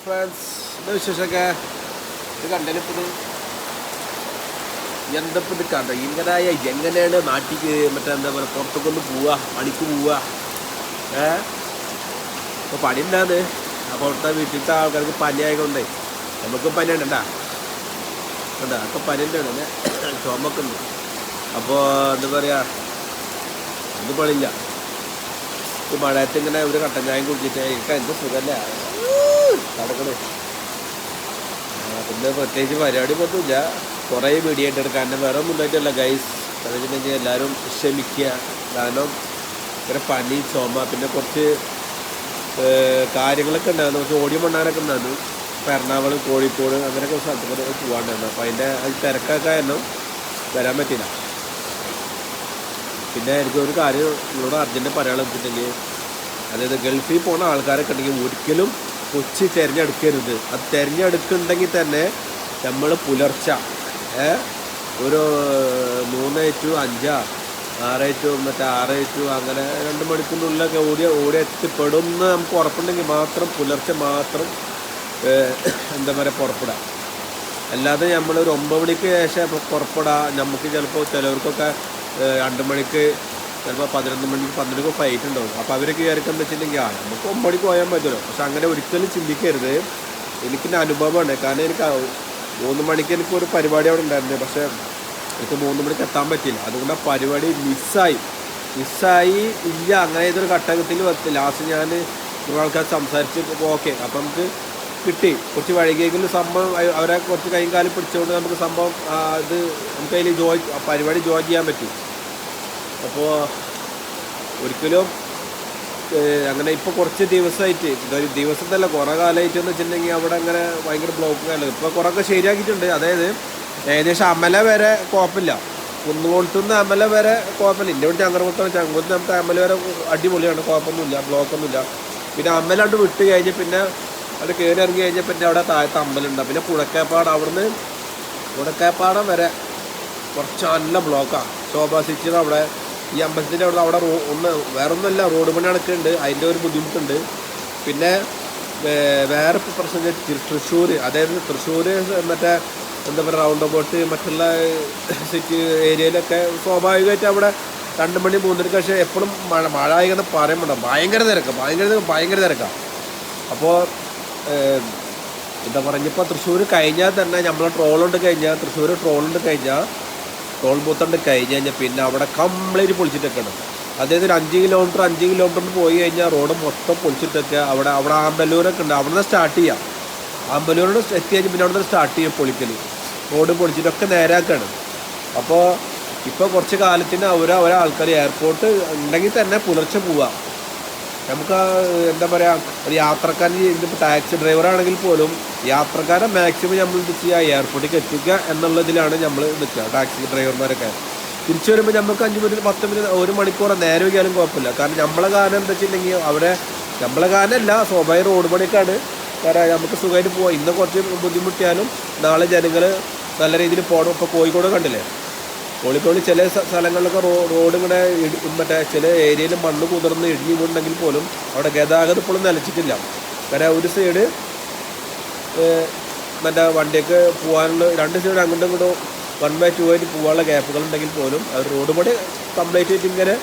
Friends എന്താ വിശേഷമൊക്കെ ഇത് കണ്ടനിപ്പത് എന്തപ്പം ഇത് കണ്ട ഇങ്ങനായ എങ്ങനെയാണ് നാട്ടിക്ക് മറ്റേ എന്താ പറയുക പുറത്തൊക്കെ പോവുക പണിക്ക് പോവുക ഏ? ഇപ്പോൾ പണി ഉണ്ടാന്ന് അപ്പോൾ അവിടുത്തെ വീട്ടിലത്തെ ആൾക്കാർക്ക് പനി ആയതുകൊണ്ടേ നമുക്കും പനി ഉണ്ടണ്ടാ ഉണ്ട് ഒക്കെ പനി തന്നെയാണ് ചുമക്കെ ഉണ്ട്. അപ്പോൾ എന്താ പറയുക ഒന്നും പണിയില്ല. ഈ മഴയത്ത് ഇങ്ങനെ ഒരു കട്ടൻ ചായം കുടിച്ചിട്ട് എനിക്ക് എന്ത് സുഖമല്ല? നടക്കണേ. ആ, പിന്നെ പ്രത്യേകിച്ച് പരിപാടി ഒന്നുമില്ല. കുറേ വീഡിയോ എടുക്കാൻ വേറെ ഒന്നും ഉണ്ടായിട്ടല്ല ഗൈസ് വെച്ചിട്ടുണ്ടെങ്കിൽ എല്ലാവരും ക്ഷമിക്കുക കാരണം ഇങ്ങനെ പനി ചുമ പിന്നെ കുറച്ച് കാര്യങ്ങളൊക്കെ ഉണ്ടായിരുന്നു. കുറച്ച് ഓടിയ മണ്ണാനൊക്കെ ഉണ്ടായിരുന്നു. ഇപ്പം എറണാകുളം കോഴിക്കോട് അങ്ങനെയൊക്കെ സ്ഥലത്തൊക്കെ പോകാണ്ടായിരുന്നു അപ്പോൾ അതിന്റെ അത് തിരക്കൊക്കെ കാരണം വരാൻ പറ്റില്ല പിന്നെ എനിക്ക് ഒരു കാര്യം നിങ്ങളോട് അർജന്റ് പറയാനുള്ള വെച്ചിട്ടുണ്ടെങ്കിൽ അതായത് ഗൾഫിൽ പോണ ആൾക്കാരൊക്കെ ഉണ്ടെങ്കിൽ ഒരിക്കലും കൊച്ചി തിരഞ്ഞെടുക്കരുത്. അത് തിരഞ്ഞെടുക്കുന്നുണ്ടെങ്കിൽ തന്നെ നമ്മൾ പുലർച്ച. ഒരു മൂന്ന് ടു അഞ്ചാ ആറ് ടു മറ്റേ ആറ് ടു അങ്ങനെ രണ്ട് മണിക്കൂറിനുള്ളിലൊക്കെ ഓടി ഓടി എത്തിപ്പെടും എന്ന് നമുക്ക് ഉറപ്പുണ്ടെങ്കിൽ മാത്രം പുലർച്ചെ മാത്രം എന്താ പറയുക പുറപ്പെടാം അല്ലാതെ നമ്മൾ ഒരു ഒമ്പത് മണിക്ക് ശേഷം പുറപ്പെടാം നമുക്ക് ചിലപ്പോൾ ചിലവർക്കൊക്കെ രണ്ട് മണിക്ക് ചിലപ്പോൾ പതിനൊന്ന് മണിക്ക് പന്ത്രണ്ടിക്ക് ഫ്ലൈറ്റ് ഉണ്ടാവും. അപ്പോൾ അവരൊക്കെ കയറിക്കാൻ വെച്ചിട്ടുണ്ടെങ്കിൽ ആ നമുക്ക് ഒമ്പടി പോയാൽ മതിയല്ലോ. പക്ഷെ അങ്ങനെ ഒരിക്കലും ചിന്തിക്കരുത്. എനിക്കിന്റെ അനുഭവമാണ്. കാരണം എനിക്ക് മൂന്ന് മണിക്ക് എനിക്ക് ഒരു പരിപാടി അവിടെ ഉണ്ടായിരുന്നു. പക്ഷേ എനിക്ക് മൂന്ന് മണിക്ക് എത്താൻ പറ്റില്ല അതുകൊണ്ട് ആ പരിപാടി മിസ്സായി മിസ്സായി ഇല്ല. അങ്ങനെ ഇതൊരു ഘട്ടത്തിൽ വത്തി ലാസ്റ്റ് ഞാൻ ആൾക്കാർ സംസാരിച്ച് ഓക്കെ അപ്പം നമുക്ക് കിട്ടി. കുറച്ച് വൈകിയെങ്കിലും സംഭവം അവരെ കുറച്ച് കൈകാലം കാലും പിടിച്ചുകൊണ്ട് നമുക്ക് സംഭവം അത് നമുക്ക് അതിൽ ജോയി പരിപാടി ജോയിൻ ചെയ്യാൻ പറ്റും. അപ്പോൾ ഒരിക്കലും അങ്ങനെ ഇപ്പോൾ കുറച്ച് ദിവസമായിട്ട് ദിവസത്തല്ല കുറേ കാലമായിട്ട് എന്ന് വെച്ചിട്ടുണ്ടെങ്കിൽ അവിടെ അങ്ങനെ ഭയങ്കര ബ്ലോക്ക് ആയാലും ഇപ്പോൾ കുറേയൊക്കെ ശരിയാക്കിയിട്ടുണ്ട്. അതായത് ഏകദേശം അമല വരെ കുഴപ്പമില്ല. കുന്നുകൊളുത്തുനിന്ന് അമല വരെ കുഴപ്പമില്ല. എന്റെ വേണ്ടി ചങ്ങരകുത്താണ് ചങ്ങരകുത്ത് നമുക്ക് അമല വരെ അടിപൊളിയാണ്. കുഴപ്പമൊന്നുമില്ല. ബ്ലോക്കൊന്നുമില്ല പിന്നെ അമ്മലാണ്ട് വിട്ട് കഴിഞ്ഞ് പിന്നെ അവിടെ കയറി ഇറങ്ങി കഴിഞ്ഞാൽ പിന്നെ അവിടെ താഴത്തെ അമ്പലുണ്ട് പിന്നെ പുഴക്കേപ്പാട് അവിടുന്ന് പുഴക്കേപ്പാടം വരെ കുറച്ച് നല്ല ബ്ലോക്കാണ് ശോഭാ സിറ്റിയുടെ അവിടെ. ഈ അമ്പലത്തിന്റെ അവിടെ അവിടെ റോ ഒന്ന് വേറെ ഒന്നുമല്ല റോഡ് പണി നടക്കുന്നുണ്ട്. അതിന്റെ ഒരു ബുദ്ധിമുട്ടുണ്ട്. പിന്നെ വേറെ പ്രശ്നം തൃശ്ശൂർ അതായത് തൃശ്ശൂർ മറ്റേ എന്താ പറയുക റൗണ്ട് അബൌട്ട് മറ്റുള്ള സിറ്റി ഏരിയയിലൊക്കെ സ്വാഭാവികമായിട്ട് അവിടെ രണ്ട് മണി മൂന്നരക്ക് പക്ഷേ എപ്പോഴും മഴ മഴ ആയിക്കുന്ന പറയുമ്പോൾ ഭയങ്കര തിരക്കാം. ഭയങ്കര ഭയങ്കര തിരക്കാണ് അപ്പോൾ എന്താ പറഞ്ഞപ്പോൾ തൃശ്ശൂർ കഴിഞ്ഞാൽ തന്നെ നമ്മളെ ട്രോളുണ്ട് കഴിഞ്ഞാൽ തൃശ്ശൂർ ട്രോളുണ്ട് കഴിഞ്ഞാൽ ടോൾ ബൂത്തണ്ട് കഴിഞ്ഞ് കഴിഞ്ഞാൽ പിന്നെ അവിടെ കംപ്ലീറ്റ് പൊളിച്ചിട്ടൊക്കെയാണ് അതായത് ഒരു അഞ്ച് കിലോമീറ്റർ അഞ്ച് കിലോമീറ്റർ പോയി കഴിഞ്ഞാൽ റോഡ് മൊത്തം പൊളിച്ചിട്ടൊക്കെ അവിടെ അവിടെ ആമ്പല്ലൂരൊക്കെ ഉണ്ട്. അവിടെ നിന്ന് സ്റ്റാർട്ട് ചെയ്യാം. ആമ്പല്ലൂരോട് എത്തി കഴിഞ്ഞ് പിന്നെ അവിടെ നിന്ന് സ്റ്റാർട്ട് ചെയ്യും പൊളിക്കൽ റോഡ് പൊളിച്ചിട്ടൊക്കെ നേരാക്കാണ്. അപ്പോൾ ഇപ്പോൾ കുറച്ച് കാലത്തിന് അവർ അവരെ ആൾക്കാർ എയർപോർട്ട് ഉണ്ടെങ്കിൽ തന്നെ പുലർച്ചെ പോവാം. നമുക്ക് എന്താ പറയുക ഒരു യാത്രക്കാരൻ ഇതിപ്പോൾ ടാക്സി ഡ്രൈവർ ആണെങ്കിൽ പോലും യാത്രക്കാരെ മാക്സിമം നമ്മൾ എന്ത് ചെയ്യുക എയർപോർട്ടിലേക്ക് എത്തിക്കുക എന്നുള്ളതിലാണ് നമ്മൾ നിൽക്കുക ടാക്സി ഡ്രൈവർമാരൊക്കെ തിരിച്ചു വരുമ്പോൾ നമുക്ക് അഞ്ച് മിനിറ്റ് പത്ത് മിനിറ്റ് ഒരു മണിക്കൂർ നേരെ വയ്ക്കാനും കുഴപ്പമില്ല. കാരണം നമ്മളെ കാരണം എന്താ വെച്ചിട്ടുണ്ടെങ്കിൽ അവിടെ നമ്മളെ കാരണമല്ല സ്വാഭാവിക റോഡ് പണിക്കാണ് കാരണം നമുക്ക് സുഖമായിട്ട് പോവാം. ഇന്ന് കുറച്ച് ബുദ്ധിമുട്ടിയാലും നാളെ ജനങ്ങൾ നല്ല രീതിയിൽ പോകണം ഇപ്പോൾ കോഴിക്കോട് കണ്ടില്ലേ? കോഴിക്കോട് ചില സ്ഥ- സ്ഥലങ്ങളിലൊക്കെ റോ റോഡ് ഇങ്ങനെ മറ്റേ ചില ഏരിയയിൽ മണ്ണ് കുതിർന്ന് ഇടിഞ്ഞു വീണ്ടെങ്കിൽ പോലും അവിടെ ഗതാഗതം ഇപ്പോഴും നിലച്ചിട്ടില്ല. കാരണം ഒരു സൈഡ് മറ്റേ വണ്ടിയൊക്കെ പോകാനുള്ള രണ്ട് സൈഡ് അങ്ങോട്ടും ഇങ്ങോട്ടും വൺ ബൈ ടു ആയിട്ട് പോകാനുള്ള ഗ്യാപ്പുകൾ ഉണ്ടെങ്കിൽ പോലും അത് റോഡ് പണി കംപ്ലീറ്റ് ആയിട്ട് ഇങ്ങനെ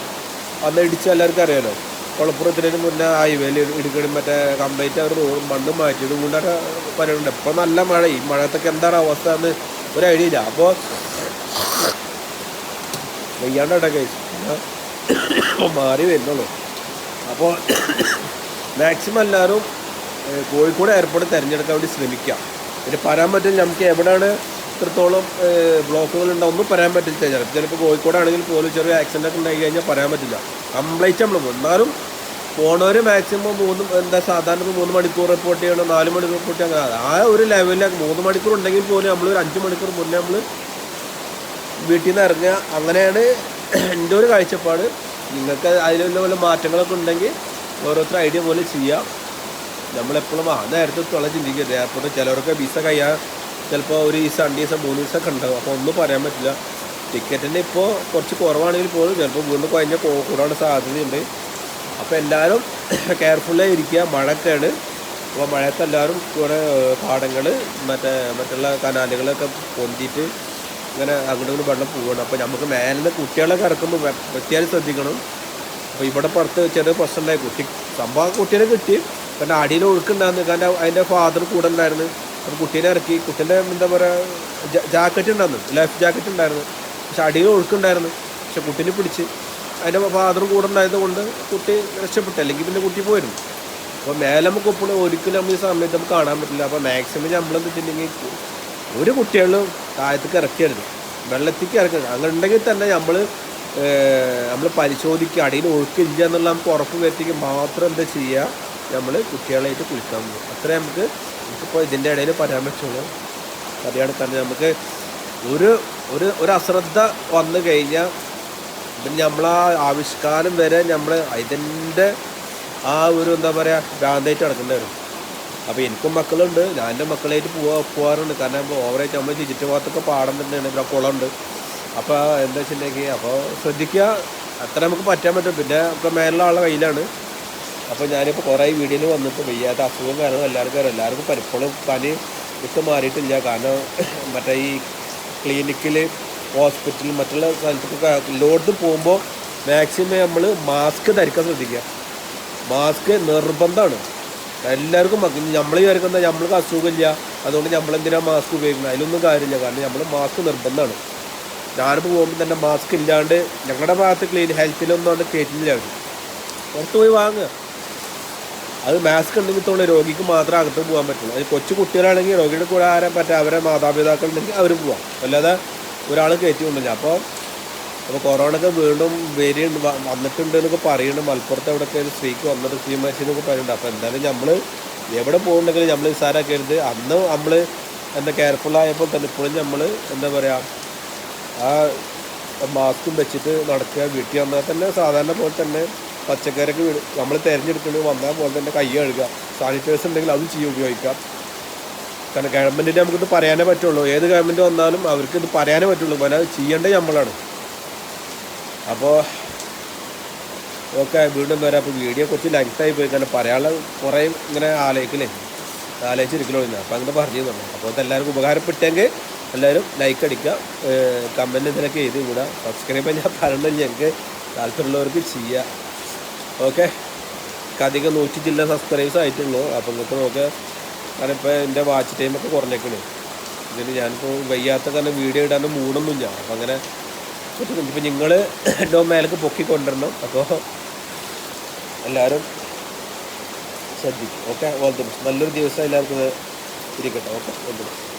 അന്ന് ഇടിച്ച് എല്ലാവർക്കും അറിയാലോ. കുളപ്പുറത്തിന് മുന്നേ ഹൈവേയിൽ ഇടുക്കണി മറ്റേ കംപ്ലീറ്റ് അവർ റോഡ് മണ്ണ് മാറ്റിയത് കൊണ്ടൊക്കെ പറയുന്നുണ്ട് ഇപ്പോൾ നല്ല മഴ. ഈ മഴത്തൊക്കെ എന്താണ് അവസ്ഥ എന്ന് ഒരു ഐഡിയ ഇല്ല. അപ്പോൾ വയ്യാണ്ടോട്ടെ കഴിച്ചു. അപ്പോൾ മാറി വരുന്നുള്ളൂ. അപ്പോൾ മാക്സിമം എല്ലാവരും കോഴിക്കോട് എയർപോർട്ട് തിരഞ്ഞെടുക്കാൻ വേണ്ടി ശ്രമിക്കാം പിന്നെ പറയാൻ പറ്റില്ല നമുക്ക് എവിടെയാണ് ഇത്രത്തോളം ബ്ലോക്കുകൾ ഉണ്ടാവും പറയാൻ പറ്റില്ല. ചിലപ്പോൾ ചിലപ്പോൾ കോഴിക്കോടാണെങ്കിൽ പോലും ചെറിയ ആക്സിഡന്റ് ഒക്കെ ഉണ്ടായി കഴിഞ്ഞാൽ പറയാൻ പറ്റില്ല. കംപ്ലീറ്റ് നമ്മൾ പോകും. എന്നാലും പോണവർ മാക്സിമം മൂന്ന് എന്താ സാധാരണ ഇപ്പോൾ മൂന്ന് മണിക്കൂർ റിപ്പോർട്ട് ചെയ്യണം നാല് മണിക്കൂർ റിപ്പോർട്ട് ചെയ്യണം ആ ഒരു ലെവലിൽ മൂന്ന് മണിക്കൂർ ഉണ്ടെങ്കിൽ പോലും നമ്മൾ ഒരു അഞ്ച് മണിക്കൂർ മുന്നേ നമ്മൾ വീട്ടിൽ നിന്ന് ഇറങ്ങുക. അങ്ങനെയാണ് എന്റെ ഒരു കാഴ്ചപ്പാട്. നിങ്ങൾക്ക് അതിൽ വല്ല മാറ്റങ്ങളൊക്കെ ഉണ്ടെങ്കിൽ ഓരോരുത്തർ ഐഡിയ പോലെ ചെയ്യാം. നമ്മളെപ്പോഴും ആ നേരത്തെ തുള ചിന്തിക്കരുത്. എയർപോർട്ട് ചിലവർക്ക് വിസ കഴിയാൻ ചിലപ്പോൾ ഒരു ദിവസം രണ്ട് ദിവസം മൂന്ന് ദിവസമൊക്കെ ഉണ്ടാവും. അപ്പോൾ ഒന്നും പറയാൻ പറ്റില്ല. ടിക്കറ്റിന്റെ ഇപ്പോൾ കുറച്ച് കുറവാണെങ്കിൽ പോലും ചിലപ്പോൾ വീണ്ടും കഴിഞ്ഞാൽ കൂടാൻ സാധ്യതയുണ്ട്. അപ്പോൾ എല്ലാവരും കെയർഫുള്ളായി ഇരിക്കുക. മഴക്കാണ് അപ്പോൾ മഴയത്ത് എല്ലാവരും ഇവിടെ പാടങ്ങൾ മറ്റേ മറ്റുള്ള കനാലുകളൊക്കെ പൊന്തിയിട്ട് ഇങ്ങനെ അങ്ങോട്ടും ഇങ്ങോട്ടും വെള്ളം പോവുകയാണ്. അപ്പോൾ നമുക്ക് മേലെ കുട്ടികളൊക്കെ ഇറക്കുമ്പോൾ വെ- പ്രത്യേകം ശ്രദ്ധിക്കണം. അപ്പോൾ ഇവിടെ പുറത്ത് ചെറിയ പ്രശ്നമുണ്ടായി. കുട്ടി സംഭവം കുട്ടീനെ കിട്ടി. പിന്നെ അടിയിൽ ഒഴുക്കുണ്ടായിരുന്നു. കാരണം അതിന്റെ ഫാദർ കൂടെ ഉണ്ടായിരുന്നു. അപ്പോൾ കുട്ടീനെ ഇറക്കി. കുട്ടീന്റെ എന്താ പറയുക ജാക്കറ്റ് ഉണ്ടായിരുന്നു. ലൈഫ് ജാക്കറ്റ് ഉണ്ടായിരുന്നു. പക്ഷെ അടിയിൽ ഒഴുക്കുണ്ടായിരുന്നു. പക്ഷെ കുട്ടീനെ പിടിച്ച് അതിന്റെ ഫാദർ കൂടെ ഉണ്ടായതുകൊണ്ട് കുട്ടി രക്ഷപ്പെട്ടു. അല്ലെങ്കിൽ പിന്നെ കുട്ടി പോയിരുന്നു. അപ്പോൾ മേലെ നമുക്ക് ഇപ്പോൾ ഒരിക്കലും നമ്മൾ ഈ സമയത്ത് നമുക്ക് കാണാൻ പറ്റില്ല. അപ്പോൾ മാക്സിമം നമ്മളെന്ത് വെച്ചിട്ടുണ്ടെങ്കിൽ ഒരു കുട്ടികളും താഴത്തേക്ക് ഇറക്കരുത്. വെള്ളത്തേക്ക് ഇറക്കരുത്. അങ്ങനെ ഉണ്ടെങ്കിൽ തന്നെ നമ്മൾ നമ്മൾ പരിശോധിക്കുക. അടിയിൽ ഒഴുക്കില്ല എന്നുള്ള നമുക്ക് ഉറപ്പ് വരുത്തിക്ക്. മാത്രം എന്താ ചെയ്യുക നമ്മൾ കുട്ടികളായിട്ട് കുളിക്കാൻ പോകും. അത്രേ നമുക്ക് നമുക്കിപ്പോൾ ഇതിന്റെ ഇടയിൽ പരാമർശമുള്ളൂ. അറിയാണ് തന്നെ നമുക്ക് ഒരു ഒരു ഒരു അശ്രദ്ധ വന്നു കഴിഞ്ഞാൽ പിന്നെ നമ്മളാ ആവിഷ്കാരം വരെ നമ്മൾ ഇതിന്റെ ആ ഒരു എന്താ പറയുക ഭ്രാന്തായിട്ട് നടക്കേണ്ടി വരും. അപ്പോൾ എനിക്കും മക്കളുണ്ട്. ഞാൻ എന്റെ മക്കളായിട്ട് പോവാ പോകാറുണ്ട് കാരണം ഓവറായിട്ട് നമ്മൾ ചുറ്റു ഭാഗത്തൊക്കെ പാടം ഇവിടെ കുളമുണ്ട്. അപ്പോൾ എന്താ വെച്ചിട്ടുണ്ടെങ്കിൽ അപ്പോൾ ശ്രദ്ധിക്കുക. അത്ര നമുക്ക് പറ്റാൻ പറ്റും. പിന്നെ ഇപ്പോൾ മേലുള്ള ആളുടെ കയ്യിലാണ്. അപ്പോൾ ഞാനിപ്പോൾ കുറേ വീഡിയോയിൽ വന്നിട്ട് വയ്യാത്ത അസുഖം കാരണം എല്ലാവർക്കും എല്ലാവർക്കും പലപ്പോഴും പനി വിട്ട് മാറിയിട്ടില്ല. കാരണം മറ്റേ ഈ ക്ലിനിക്കിൽ ഹോസ്പിറ്റലിൽ മറ്റുള്ള സ്ഥലത്തൊക്കെ ലോഡ് പോകുമ്പോൾ മാക്സിമം നമ്മൾ മാസ്ക് ധരിക്കാൻ ശ്രദ്ധിക്കുക. മാസ്ക് നിർബന്ധമാണ്. എല്ലാവർക്കും നമ്മൾ വിചാരിക്കുന്നത് നമ്മൾക്ക് അസുഖമില്ല. അതുകൊണ്ട് നമ്മൾ എന്തിനാ മാസ്ക് ഉപയോഗിക്കുന്നത്? അതിലൊന്നും കാര്യമില്ല. കാരണം നമ്മൾ മാസ്ക് നിർബന്ധമാണ്. ഞാനിപ്പോൾ പോകുമ്പോൾ തന്നെ മാസ്ക് ഇല്ലാണ്ട് ഞങ്ങളുടെ ഭാഗത്ത് ക്ലീൻ ഹെൽത്തിലൊന്നും അത് കയറ്റില്ല അവർ പുറത്ത് പോയി വാങ്ങുക. അത് മാസ്ക് ഉണ്ടെങ്കിൽ തോന്നുന്നു രോഗിക്ക് മാത്രമേ അകത്ത് പോകാൻ പറ്റുള്ളൂ. അത് കൊച്ചു കുട്ടികളാണെങ്കിൽ രോഗിയുടെ കൂടെ ആരാൻ പറ്റുക അവരെ മാതാപിതാക്കൾ ഉണ്ടെങ്കിൽ അവർ പോവാം. അല്ലാതെ ഒരാൾ കയറ്റി കൊണ്ടില്ല അപ്പോൾ അപ്പോൾ കൊറോണ ഒക്കെ വീണ്ടും വരുന്നുണ്ട് വന്നിട്ടുണ്ട് എന്നൊക്കെ പറയുന്നുണ്ട്. മലപ്പുറത്ത് എവിടെയൊക്കെ ഒരു സ്ത്രീക്ക് വന്നിട്ട് സ്ത്രീ മരിച്ചു എന്നൊക്കെ പറയുന്നുണ്ട്. അപ്പോൾ എന്തായാലും നമ്മൾ എവിടെ പോകുന്നുണ്ടെങ്കിലും നമ്മൾ നിസ്സാരാക്കരുത് അന്ന് നമ്മൾ എന്താ കെയർഫുൾ ആയപ്പോൾ തന്നെ ഇപ്പോഴും നമ്മൾ എന്താ പറയുക ആ മാസ്കും വെച്ചിട്ട് നടക്കുക വീട്ടിൽ വന്നാൽ തന്നെ സാധാരണ പോലെ തന്നെ പച്ചക്കറിയൊക്കെ നമ്മൾ തിരഞ്ഞെടുക്കുന്നത് വന്നാൽ പോലെ തന്നെ കൈ കഴുകുക. സാനിറ്റൈസർ ഉണ്ടെങ്കിൽ അത് ചെയ്യും ഉപയോഗിക്കാം കാരണം ഗവൺമെന്റിന്റെ നമുക്കിത് പറയാനേ പറ്റുള്ളൂ. ഏത് ഗവൺമെന്റ് വന്നാലും അവർക്ക് ഇത് പറയാനേ പറ്റുള്ളൂ. പോലെ ചെയ്യേണ്ടത് നമ്മളാണ്. അപ്പോൾ ഓക്കെ വീണ്ടും വരാം. അപ്പോൾ വീഡിയോ കുറച്ച് ലെങ്ത്തായി പോയി. കാരണം പറയാനുള്ള കുറേ ഇങ്ങനെ ആലോചിക്കില്ലേ ആലോചിച്ചിരിക്കണോ ഇന്ന്. അപ്പോൾ അങ്ങനെ പറഞ്ഞു തന്നെ. അപ്പോൾ ഇത് എല്ലാവർക്കും ഉപകാരപ്പെട്ടെങ്കിൽ എല്ലാവരും ലൈക്ക് അടിക്കുക. കമന്റ് എന്തെങ്കിലുമൊക്കെ എഴുതി വിടുക. സബ്സ്ക്രൈബ് ഞാൻ പറഞ്ഞില്ല. ഞങ്ങൾക്ക് താല്പര്യമുള്ളവർക്ക് ചെയ്യുക ഓക്കെ? അധികം നൂറ്റി ചില്ല സബ്സ്ക്രൈബ്സ് ആയിട്ടുള്ളൂ. അപ്പോൾ നിങ്ങൾക്ക് നോക്കുക കാരണം ഇപ്പോൾ എന്റെ വാച്ച് ടൈമൊക്കെ കുറഞ്ഞേക്കണേ. ഇതിന് ഞാനിപ്പോൾ വയ്യാത്ത കാരണം വീഡിയോ ഇടാൻ മൂടൊന്നുമില്ല. അപ്പം അങ്ങനെ ഇപ്പം നിങ്ങൾ എന്റെ മേലേക്ക് പൊക്കി കൊണ്ടുവരണം അപ്പോൾ എല്ലാവരും ശ്രദ്ധിക്കും. ഓക്കെ? ഓൾ ദി ബെസ്റ്റ് നല്ലൊരു ദിവസം എല്ലാവർക്കും ഇരിക്കട്ടെ. ഓക്കെ? All the best